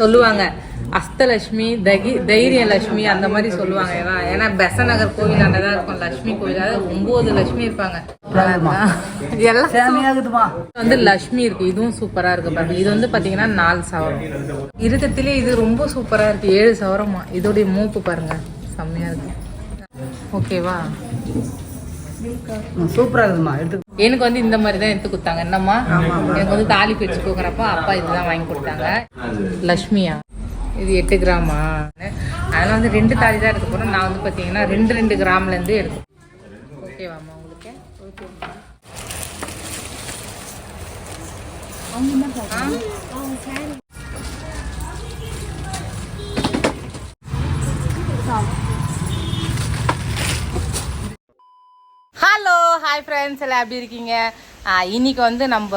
சொல்லுவாங்க. அஸ்தலட்சுமி தகி தைரிய லட்சுமி அந்த மாதிரி சொல்லுவாங்க. ஏன்னா ஏன்னா பெசநகர் கோவில் தான் இருக்கும். லட்சுமி கோவில் அதாவது ஒன்பது லட்சுமி இருப்பாங்க. எல்லாம் வந்து லக்ஷ்மி இருக்கு. இதுவும் சூப்பரா இருக்கு பாருங்க. இது வந்து பாத்தீங்கன்னா நாலு சவரம். இருக்கத்திலே இது ரொம்ப சூப்பரா இருக்கு. ஏழு சவரமா. இதோடைய மூப்பு பாருங்க. செம்மையா இருக்கு. ஓகேவா? சூப்பரா இருக்குதுமா எடுத்து எனக்கு வந்து இந்த மாதிரி தான் எடுத்து கொடுத்தாங்க. என்னம்மா? எனக்கு வந்து தாலி பிரிச்சு கொடுக்குறப்ப அப்பா இதுதான் வாங்கி கொடுத்தாங்க. லக்ஷ்மியா? இது எட்டு கிராமா? அதனால வந்து ரெண்டு தாலி தான் எடுக்க போறோம். நான் வந்து பாத்தீங்கன்னா ரெண்டு ரெண்டு கிராம்ல இருந்து எடுக்கும். ஓகேவாம்மா உங்களுக்கு? ஓகே ஹலோ ஹாய் ஃப்ரெண்ட்ஸ் எல்லாம் எப்படி இருக்கீங்க? ஆ, இன்னைக்கு வந்து நம்ம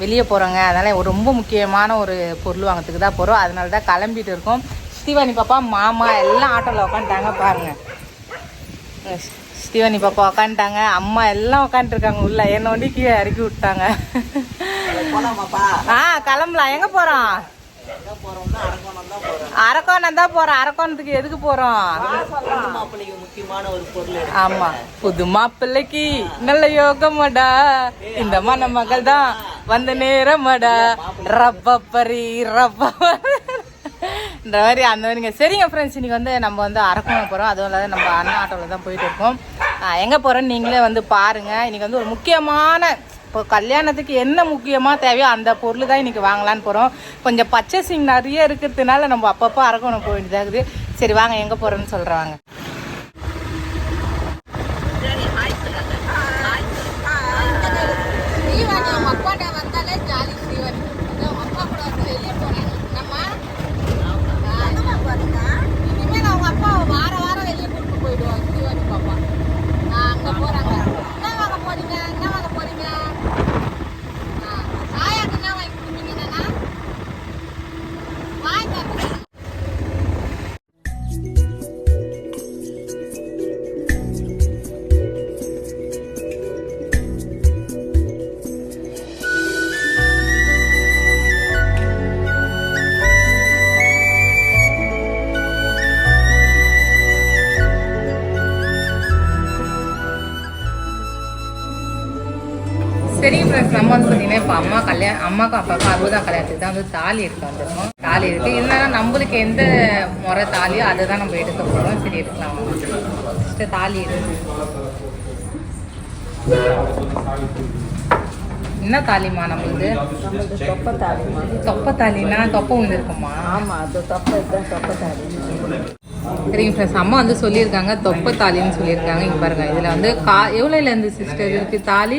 வெளியே போகிறோங்க அதனால் ரொம்ப முக்கியமான ஒரு பொருள் வாங்கிறதுக்கு தான் போகிறோம் அதனால தான் கிளம்பிட்டு இருக்கோம். ஸ்ரீவாணி பாப்பா மாமா எல்லாம் ஆட்டோவில் உட்காந்துட்டாங்க பாருங்கள் ஸ்ரீவாணி பாப்பா உட்காந்துட்டாங்க அம்மா எல்லாம் உட்காந்துருக்காங்க உள்ள. என்ன ஒண்டி கீழே இறக்கி விட்டாங்க. ஆ கிளம்பலாம். எங்கே போகிறோம் அரக்கோணம் தான் போகிறோம் அரக்கோணத்துக்கு எதுக்கு போகிறோம் ஆமா. புது மாப்பிள்ளைக்கு நல்ல யோகமடா. இந்த மணமகள் தான் வந்த நேரமடா. ரப்பப்பரி ரப்ப இந்த மாதிரி அந்த மாதிரிங்க. சரிங்க ஃப்ரெண்ட்ஸ் இன்னைக்கு வந்து நம்ம வந்து அரக்கோணம் போகிறோம் அதுவும் இல்லாத நம்ம அண்ணா ஆட்டோவில் தான் போயிட்டு இருக்கோம். எங்கே போகிறோன்னு நீங்களே வந்து பாருங்க. இன்னைக்கு வந்து ஒரு முக்கியமான இப்போ கல்யாணத்துக்கு என்ன முக்கியமாக தேவையோ அந்த பொருள் தான் இன்னைக்கு வாங்கலான்னு போகிறோம் கொஞ்சம் பர்ச்சேசிங் நிறைய இருக்கிறதுனால நம்ம அப்பப்போ அரகணம் போக வேண்டியதாக இருக்குது சரி வாங்க எங்கே போகிறோன்னு சொல்கிறாங்க அப்பா வார வாரம் வெளியே போயிடுவாங்க பாப்பா. என்ன வாங்க போறீங்க? பார்த்தீங்கன்னா இப்போ அம்மா கல்யாணம் அம்மாக்கும் அப்பாவுக்கும் அறுபதாம் கல்யாணத்துக்கு தான் வந்து தாலி எடுக்க வந்திருக்கோம். தாலி இருக்கு இருந்தாலும் நம்மளுக்கு எந்த முறை தாலியோ அதை தான் நம்ம எடுக்க போகிறோம் சரி எடுக்கலாம். ஃபஸ்ட்டு தாலி எடுக்கு என்ன தாலிமா நம்மளுக்கு தொப்பை தாலிமா தொப்பை தாலினா தொப்பை ஒன்று இருக்குமா ஆமா அது தொப்பை தான் தொப்பை தாலி. சரிங்க ஃப்ரெண்ட்ஸ் அம்மா வந்து சொல்லியிருக்காங்க தொப்பை தாலின்னு சொல்லியிருக்காங்க. இங்கே பாருங்க இதில் வந்து கா எவ்வளோலேருந்து சிஸ்டர் இருக்கு தாலி?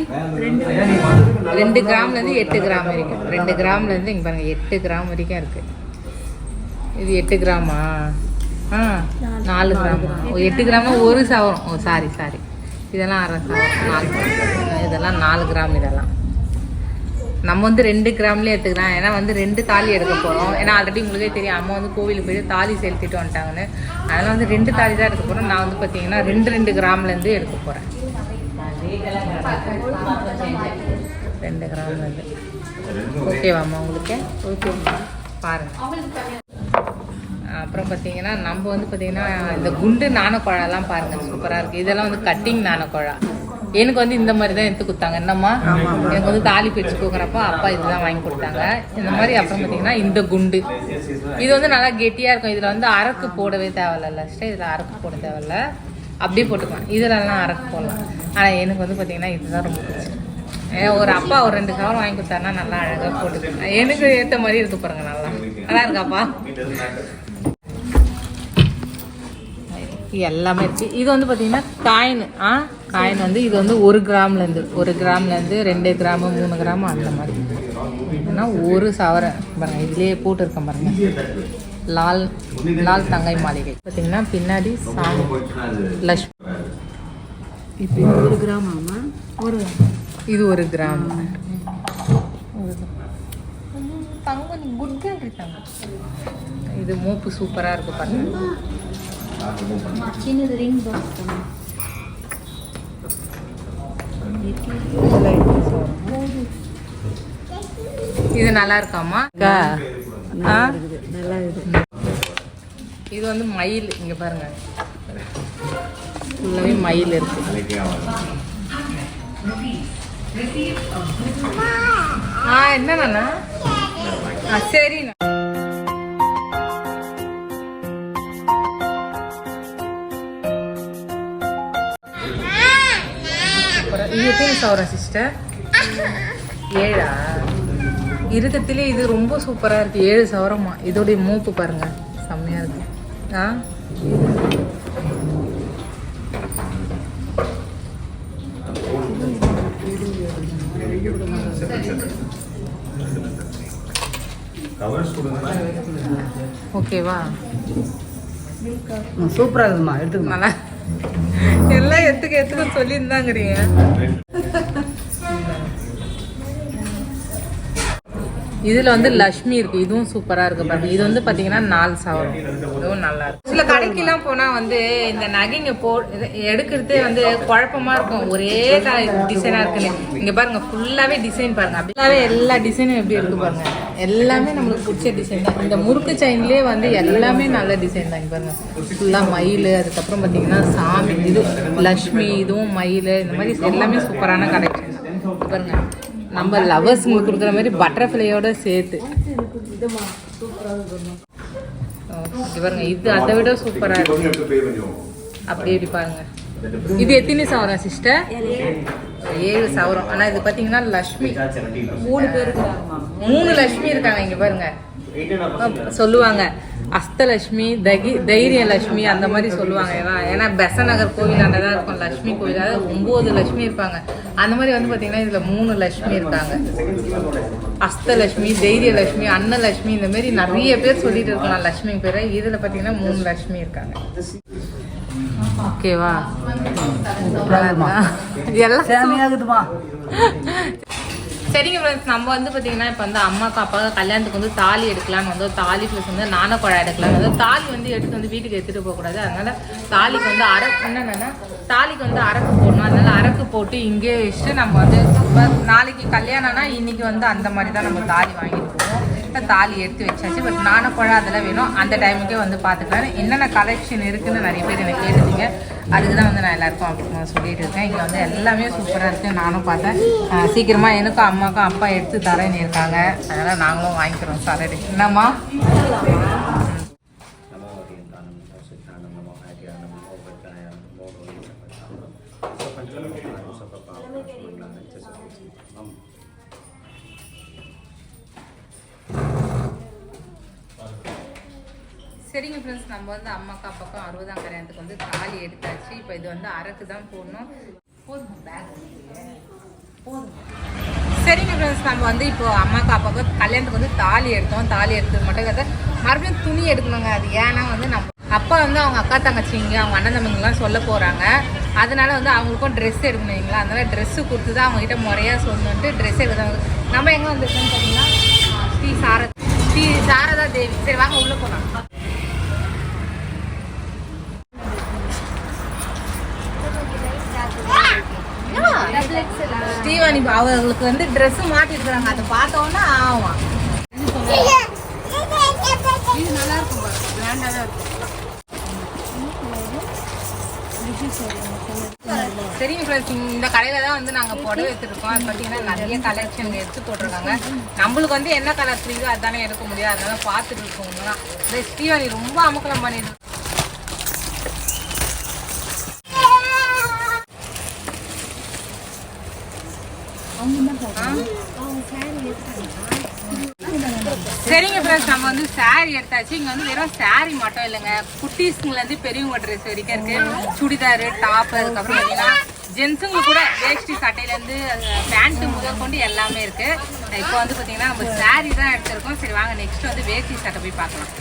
ரெண்டு கிராம்லேருந்து எட்டு கிராம் வரைக்கும். ரெண்டு கிராம்லேருந்து இங்கே பாருங்க எட்டு கிராம் வரைக்கும் இருக்கு. இது எட்டு கிராமா? ஆ நாலு கிராமா. எட்டு கிராம்னா ஒரு சவரம். ஓ சாரி சாரி இதெல்லாம் அரை சவரம். நாலு கிராம் இதெல்லாம் நாலு கிராம் இதெல்லாம். நம்ம வந்து ரெண்டு கிராம்லேயே எடுத்துக்கலாம். ஏன்னா வந்து ரெண்டு தாலி எடுக்க போகிறோம் ஏன்னா ஆல்ரெடி உங்களுக்கே தெரியும் அம்மா வந்து கோவிலுக்கு போயிட்டு தாலி செலுத்திட்டு வந்துட்டாங்கன்னு. அதனால் வந்து ரெண்டு தாலி தான் எடுக்க போகிறோம் நான் வந்து பார்த்தீங்கன்னா ரெண்டு ரெண்டு கிராம்லேருந்து எடுக்க போகிறேன் ரெண்டு கிராம்லேருந்து ஓகேவாம்மா உங்களுக்கு? ஓகே பாருங்கள் அப்புறம் பார்த்தீங்கன்னா நம்ம வந்து பார்த்தீங்கன்னா இந்த குண்டு நாணக்குழாலாம் பாருங்கள் சூப்பராக இருக்குது இதெல்லாம் வந்து கட்டிங் நாணக்குழா. எனக்கு வந்து இந்த மாதிரி தான் எடுத்து கொடுத்தாங்க. என்னம்மா? எனக்கு வந்து தாலி பிரிச்சு கொடுக்குறப்ப அப்பா இதுதான் வாங்கி கொடுத்தாங்க. இந்த மாதிரி அப்புறம் பார்த்தீங்கன்னா இந்த குண்டு. இது வந்து நல்லா கெட்டியாக இருக்கும். இதில் வந்து அரக்கு போடவே தேவையில்ல. லஸ்ட்டு இதில் அரக்கு போட தேவையில்ல. அப்படியே போட்டுக்கலாம். இதுலலாம் அரக்கு போடலாம். ஆனால் எனக்கு வந்து பார்த்தீங்கன்னா இதுதான் ரொம்ப பிடிச்சிருக்கு. ஒரு அப்பா ஒரு ரெண்டு சவரம் வாங்கி கொடுத்தாருன்னா நல்லா அழகாக போட்டுக்கலாம். எனக்கு ஏற்ற மாதிரி இருக்கு பாருங்க நல்லா. நல்லா இருக்காப்பா எல்லாமே இருக்கு. இது வந்து பார்த்தீங்கன்னா காயின் ஆ காயின் வந்து இது வந்து ஒரு கிராம்லேருந்து ஒரு கிராம்லேருந்து ரெண்டு கிராமு மூணு கிராமு அந்த மாதிரி. ஏன்னா ஒரு சவரை பாருங்க இதுலேயே போட்டிருக்கேன் பாருங்க. லால் லால் தங்கை மாளிகை. பார்த்தீங்கன்னா பின்னாடி சாமி லக்ஷ்மி. இப்போ ஒரு கிராம் ஒரு இது ஒரு கிராம். தங்கம் குட் இருக்காங்க இது மூப்பு சூப்பராக இருக்கு பாருங்க. சின்னது ரிங் பாக்ஸ் இது நல்லா இருக்காமா அக்கா. நல்லா இது வந்து மயில். இங்க பாருங்க. ஃபுல்லாவே மயில் இருக்கு. ஆ என்னண்ணா ஆ சரிண்ணா எத்தனை சவரம் சிஸ்டர் ஏழா? இருக்கத்திலே இது ரொம்ப சூப்பரா இருக்கு. ஏழு சவரமா. இதோடைய மூக்கு பாருங்க. செம்மையா இருக்கு. ஆ? ஓகேவா சூப்பராக இருக்குதுமா எடுத்துக்கமா நல்லா எல்லாம் எத்துக்க சொல்லியிருந்தாங்கிறீங்க. இதுல வந்து லக்ஷ்மி இருக்கு. இதுவும் சூப்பரா இருக்கு பாருங்க. இது வந்து பாத்தீங்கன்னா நாலு சவரம். இதுவும் நல்லா இருக்கு. சில கடைக்கெல்லாம் போனா வந்து இந்த நகைங்க போ இது எடுக்கிறதே வந்து குழப்பமா இருக்கும். ஒரே டிசைனா இருக்குன்னு. இங்க பாருங்க ஃபுல்லாவே டிசைன் பாருங்க. அப்படியே எல்லா டிசைனும் எப்படி இருக்கு பாருங்க. எல்லாமே நம்மளுக்கு பிடிச்ச டிசைன் தான். இந்த முறுக்கு செயின்லயே வந்து எல்லாமே நல்ல டிசைன் தான் இங்க பாருங்க. ஃபுல்லா மயில் அதுக்கப்புறம் பாத்தீங்கன்னா சாமி இது லக்ஷ்மி இதுவும் மயில் இந்த மாதிரி எல்லாமே சூப்பரான கலெக்ஷன் தான் பாருங்க. நம்ம லவர்ஸ் கொடுக்குற மாதிரி பட்டர்ஃப்ளையோட சேர்த்து. பாருங்க இது அதை விட சூப்பரா இருக்கு. அப்படி இப்படி பாருங்க. இது எத்தனை சவரம் சிஸ்டர் ஏழு சவரம். ஆனா இது பாத்தீங்கன்னா லக்ஷ்மி மூணு பேர் மூணு லட்சுமி இருக்காங்க இங்க பாருங்க. சொல்லுவாங்க. அஸ்தலட்சுமி தகி தைரிய லட்சுமி அந்த மாதிரி சொல்லுவாங்க. ஏன்னா ஏன்னா பெசநகர் கோவில் அந்த தான் இருக்கும் லட்சுமி கோவில் அதாவது ஒன்பது லட்சுமி இருப்பாங்க. அந்த மாதிரி வந்து பாத்தீங்கன்னா இதுல மூணு லட்சுமி இருக்காங்க. அஸ்தலட்சுமி தைரிய லட்சுமி அன்னலட்சுமி இந்த மாதிரி நிறைய பேர் சொல்லிட்டு இருக்கலாம் லட்சுமி பேரை. இதுல பாத்தீங்கன்னா மூணு லட்சுமி இருக்காங்க. ஓகேவா? எல்லாம் சரிங்க ஃப்ரெண்ட்ஸ் நம்ம வந்து பார்த்தீங்கன்னா இப்போ வந்து அம்மாக்கு அப்பாவுக்கு கல்யாணத்துக்கு வந்து தாலி எடுக்கலாம்னு வந்து தாலி ப்ளஸ் வந்து நான குழா எடுக்கலாம். வந்து தாலி வந்து எடுத்து வந்து வீட்டுக்கு எடுத்துகிட்டு போகக்கூடாது அதனால தாலிக்கு வந்து அரக்கு என்னென்னா தாலிக்கு வந்து அரக்கு போடணும். அதனால அரக்கு போட்டு இங்கே வச்சுட்டு நம்ம வந்து இப்ப நாளைக்கு கல்யாணம்னா இன்றைக்கி வந்து அந்த மாதிரி தான் நம்ம தாலி வாங்கிடுவோம் போவோம் தாலி எடுத்து வச்சாச்சு. பட் நானும் குழா அதெல்லாம் வேணும். அந்த டைமுக்கே வந்து பார்த்துக்கலாம் என்னென்ன கலெக்ஷன் இருக்குன்னு நிறைய பேர் எனக்கு கேட்டுருந்தீங்க. அதுக்கு தான் வந்து நான் எல்லாருக்கும் அப்படின்னு சொல்லிட்டு இருக்கேன். இங்கே வந்து எல்லாமே சூப்பராக இருக்குது நானும் பார்த்தேன். சீக்கிரமாக எனக்கும் அம்மாக்கும் அப்பா எடுத்து தரேன்னு இருக்காங்க. அதனால் நாங்களும் வாங்கிக்கிறோம். சார் என்னம்மா? சரிங்க ஃப்ரெண்ட்ஸ் நம்ம வந்து அம்மாக்கா பக்கம் அறுபதாம் கல்யாணத்துக்கு வந்து தாலி எடுத்தாச்சு. இப்போ இது வந்து அரக்கு தான் போடணும். போதும் பேக் போதும்? சரிங்க ஃப்ரெண்ட்ஸ் நம்ம வந்து இப்போ அம்மாக்கா பக்கம் கல்யாணத்துக்கு வந்து தாலி எடுத்தோம். தாலி எடுத்தது மட்டும் கிடையாது. மறுபடியும் துணி எடுக்கணுங்க அது. ஏன்னா வந்து நம்ம அப்பா வந்து அவங்க அக்கா தங்கச்சிங்க அவங்க அண்ணன் தம்பிங்கெலாம் சொல்ல போகிறாங்க அதனால வந்து அவங்களுக்கும் ட்ரெஸ் எடுக்கணும் இல்லைங்களா? அதனால் ட்ரெஸ்ஸு கொடுத்து தான் அவங்ககிட்ட முறையாக சொன்னுட்டு ட்ரெஸ் எடுத்தாங்க நம்ம எங்கே வந்துருக்கோம்னு பார்த்தீங்கன்னா ஸ்ரீ சாரதா ஸ்ரீ சாரதா தேவி. சரி வாங்க உள்ளே போகலாம் ஸ்ரீவாணி அவங்களுக்கு வந்து Dress மாட்டிருக்கிறாங்க அதை பார்த்தோன்னா இது நல்லா இருக்கும் பாரு. கிராண்டாக தான் இருக்கும். சரிங்க ஃப்ரெண்ட்ஸ் இந்த கடையில் தான் வந்து நாங்கள் புடவை எடுத்துருக்கோம். அது பார்த்தீங்கன்னா நிறைய கலெக்ஷன் எடுத்து போட்டிருக்காங்க. நம்மளுக்கு வந்து என்ன கலர் தெரியுதோ அதானே எடுக்க முடியும். அதனால பார்த்துட்டு இருக்கோங்க தான் இந்த ஸ்ரீவாணி ரொம்ப அமக்கலம் பண்ணிட்டு சரிங்க ஃப்ரெண்ட்ஸ் நம்ம வந்து சாரி எடுத்தாச்சு. இங்க வந்து வெறும் சாரி மட்டும் இல்லைங்க. குட்டீஸ்ல இருந்து பெரியவங்க ட்ரெஸ் வரைக்கும் இருக்கு. சுடிதார் டாப் அதுக்கப்புறம் பார்த்தீங்கன்னா ஜென்ஸுங்க கூட வேஷ்டி சட்டையில இருந்து பேண்ட் முதல் கொண்டு எல்லாமே இருக்கு. இப்போ வந்து பாத்தீங்கன்னா நம்ம சாரி தான் எடுத்திருக்கோம். சரி வாங்க நெக்ஸ்ட் வந்து வேஷ்டி சட்டை போய் பார்க்கலாம்.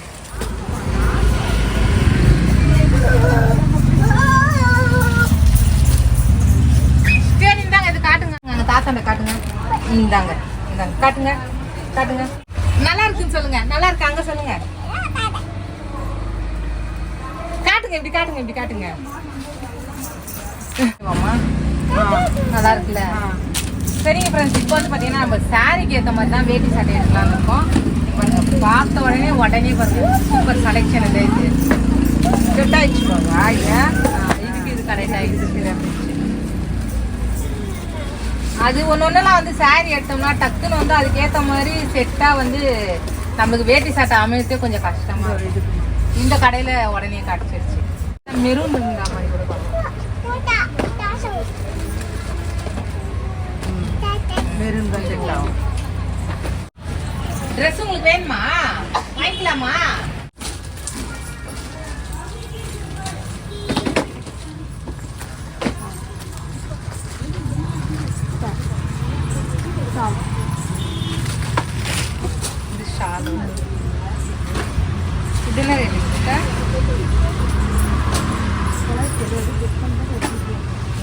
இந்தாங்க இந்தாங்க. காட்டுங்க காட்டுங்க. நல்லா இருக்குன்னு சொல்லுங்க நல்லா இருக்கு அங்க சொல்லுங்க. காட்டுங்க இப்படி காட்டுங்க இப்படி காட்டுங்க. நல்லா இருக்குல்ல? சரிங்க ஃப்ரெண்ட்ஸ் இப்போ வந்து பார்த்தீங்கன்னா நம்ம சாரிக்கு ஏற்ற மாதிரி தான் வேட்டி சட்டை எடுக்கலாம்னு இருக்கோம். பாருங்க பார்த்த உடனே உடனே பாருங்க சூப்பர் செலெக்ஷன் இது. இது இல்லை ஆ, இதுக்கு இது கரெக்ட் ஆகிடுச்சு அது ஒன்று ஒன்றுலாம் வந்து saree எடுத்தோம்னா டக்குன்னு வந்து அதுக்கேற்ற மாதிரி செட்டாக வந்து நம்மளுக்கு வேட்டி சட்டை அமையத்தே கொஞ்சம் கஷ்டமா இருக்கு. இந்த கடையில் உடனே கிடச்சிருச்சு. மெரூன் இந்த மாதிரி கூட. மெரூன் தான் செட் ஆகும். Dress உங்களுக்கு வேணுமா? வாங்கிக்கலாமா?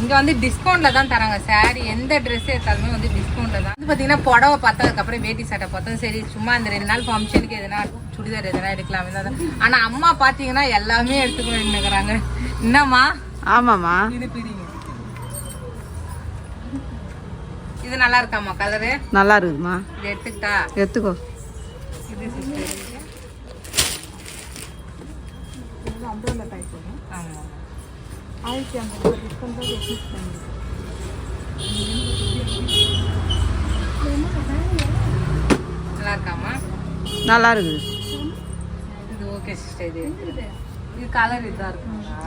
இங்க வந்து டிஸ்கவுண்ட்ல தான் தராங்க. Saree எந்த Dress எடுத்தாலுமே வந்து டிஸ்கவுண்ட்ல தான். வந்து பாத்தீங்கன்னா புடவை பார்த்ததுக்கு அப்புறம் வேட்டி சட்டை பார்த்தோம் சரி சும்மா இந்த ரெண்டு நாள் ஃபங்க்ஷனுக்கு எதுனா சுடிதார் எதுனா எடுக்கலாம் தான். ஆனா அம்மா பாத்தீங்கன்னா எல்லாமே எடுத்துக்கணும் நினைக்கிறாங்க. என்னம்மா? ஆமாம்மா. இது பிரிங்க. இது நல்லா இருக்காமா கலரு நல்லா இருக்குதுமா இது எடுத்துக்கிட்டா? எடுத்துக்கோ. இது sister. ஆமா நல்லா இருக்காமா நல்லா இருக்குது இது ஓகே சிஸ்டர் இது. இது கலர் இதாக இருக்குங்களா?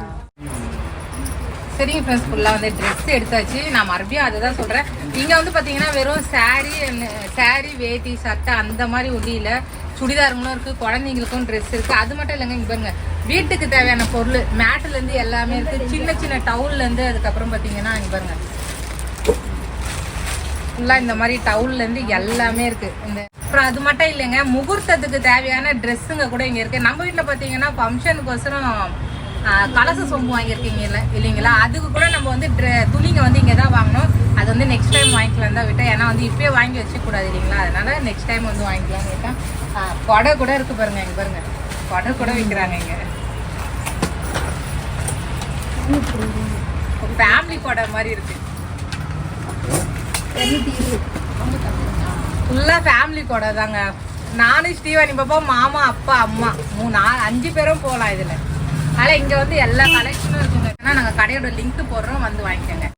சரிங்க ஃப்ரெண்ட்ஸ் ஃபுல்லாக வந்து ட்ரெஸ் எடுத்தாச்சு. நான் மறுபடியும் அதை தான் சொல்கிறேன் இங்கே வந்து பார்த்தீங்கன்னா வெறும் saree saree வேட்டி சட்டை அந்த மாதிரி ஒல்லியில் சுடிதாருங்களும் இருக்குது குழந்தைங்களுக்கும் ட்ரெஸ் இருக்குது அது மட்டும் இல்லைங்க இங்கே பாருங்க. வீட்டுக்கு தேவையான பொருள் மேட்டுலேருந்து எல்லாமே இருக்குது சின்ன சின்ன டவுல்லேருந்து அதுக்கப்புறம் பார்த்தீங்கன்னா இங்கே பாருங்க. ஃபுல்லாக இந்த மாதிரி டவுல்லேருந்து எல்லாமே இருக்குது இந்த அப்புறம் அது மட்டும் இல்லைங்க முகூர்த்தத்துக்கு தேவையான ட்ரெஸ்ஸுங்க கூட இங்கே இருக்குது நம்ம வீட்டில் பார்த்தீங்கன்னா ஃபங்க்ஷனுக்கோசரம் கலச சொம்பு வாங்கியிருக்கீங்க இல்லை இல்லைங்களா? அதுக்கு கூட நம்ம வந்து ட்ரெ துணிங்க வந்து இங்கே தான் வாங்கணும் அது வந்து நெக்ஸ்ட் டைம் வாங்கிக்கலாம் தான் விட்டேன் ஏன்னா வந்து இப்பயே வாங்கி வச்சுக்கூடாது இல்லைங்களா? அதனால நெக்ஸ்ட் டைம் வந்து வாங்கிக்கலாம் கேட்டேன் கொடை கூட இருக்குது பாருங்க இங்கே பாருங்க. கொடை கூட விற்கிறாங்க இங்கே. ஃபேமிலி கொடை மாதிரி இருக்குது ஃபுல்லாக ஃபேமிலி கூட தாங்க. நானும் ஸ்ரீவாணி பாப்பா மாமா அப்பா அம்மா மூணு அஞ்சு பேரும் போகலாம் இதில். அதனால் இங்கே வந்து எல்லா கலெக்ஷனும் இருக்குங்க. ஏன்னா நாங்கள் கடையோட லிங்க் போடுறோம் வந்து வாங்கிக்கோங்க.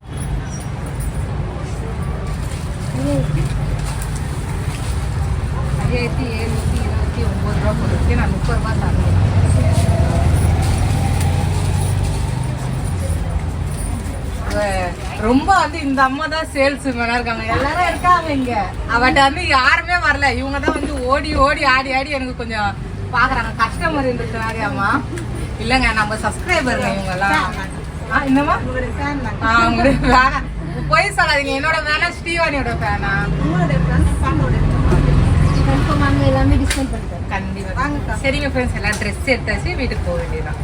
ஐயாயிரத்தி எழுநூற்றி இருபத்தி ஒம்பது ரூபா கொடுத்து நான் முப்பது ரூபா தரேன் ரொம்ப வந்து இந்த அம்மா தான் சேல்ஸ் மேனா இருக்காங்க. எல்லாரும் இருக்காங்க. இங்க அவட்ட வந்து யாருமே வரல இவங்க தான் வந்து ஓடி ஓடி ஆடி ஆடி எனக்கு கொஞ்சம் பாக்குறாங்க கஸ்டமர் இருக்கிறாரு அம்மா இல்லங்க நம்ம சப்ஸ்கிரைபருங்க இவங்க எல்லாம் ஆ, என்னம்மா பொய் சொல்லாதீங்க. என்னோட வேணா ஸ்ரீவாணியோட ஃபேனா கண்டிப்பா. சரிங்க ஃப்ரெண்ட்ஸ் எல்லாம் ட்ரெஸ் எடுத்தாச்சு வீட்டுக்கு போக வேண்டியதுதான்.